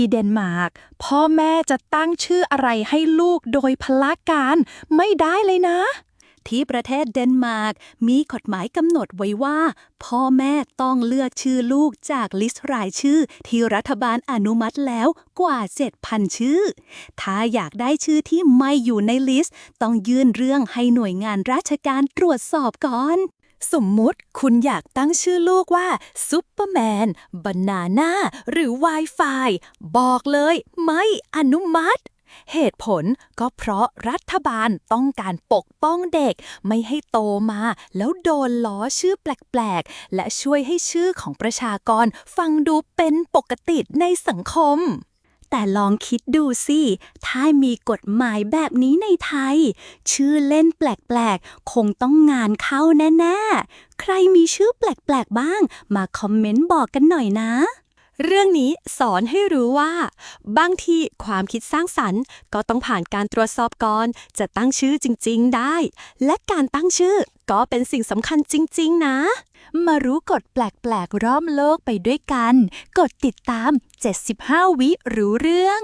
ที่เดนมาร์กพ่อแม่จะตั้งชื่ออะไรให้ลูกโดยพละการไม่ได้เลยนะ ที่ประเทศเดนมาร์กมีกฎหมายกำหนดไว้ว่า พ่อแม่ต้องเลือกชื่อลูกจากลิสต์รายชื่อ ที่รัฐบาลอนุมัติแล้วกว่า 7,000 ชื่อ ถ้าอยากได้ชื่อที่ไม่อยู่ในลิสต์ ต้องยื่นเรื่องให้หน่วยงานราชการตรวจสอบก่อน สมมุติคุณอยากตั้งชื่อลูกว่าซุปเปอร์แมนบานาน่าหรือ Wi-Fi บอกเลยไม่อนุมัติ เหตุผลก็เพราะรัฐบาลต้องการปกป้องเด็ก ไม่ให้โตมา แล้วโดนล้อชื่อแปลก ๆ และช่วยให้ชื่อของประชากรฟังดูเป็นปกติในสังคม แต่ลองคิดดูสิ ถ้ามีกฎหมายแบบนี้ในไทย ชื่อเล่นแปลกๆ คงต้องงานเข้าแน่ๆ ใครมีชื่อแปลกๆบ้าง มาคอมเมนต์บอกกันหน่อยนะ เรื่องนี้สอนให้รู้ว่า บางทีความคิดสร้างสรรค์ ก็ต้องผ่านการตรวจสอบก่อน จะตั้งชื่อจริง ๆ ได้ และการตั้งชื่อ ก็เป็นสิ่งสำคัญจริง ๆ นะ มารู้กฎแปลก ๆ รอบโลกไปด้วยกัน กดติดตาม 75 วิรู้เรื่อง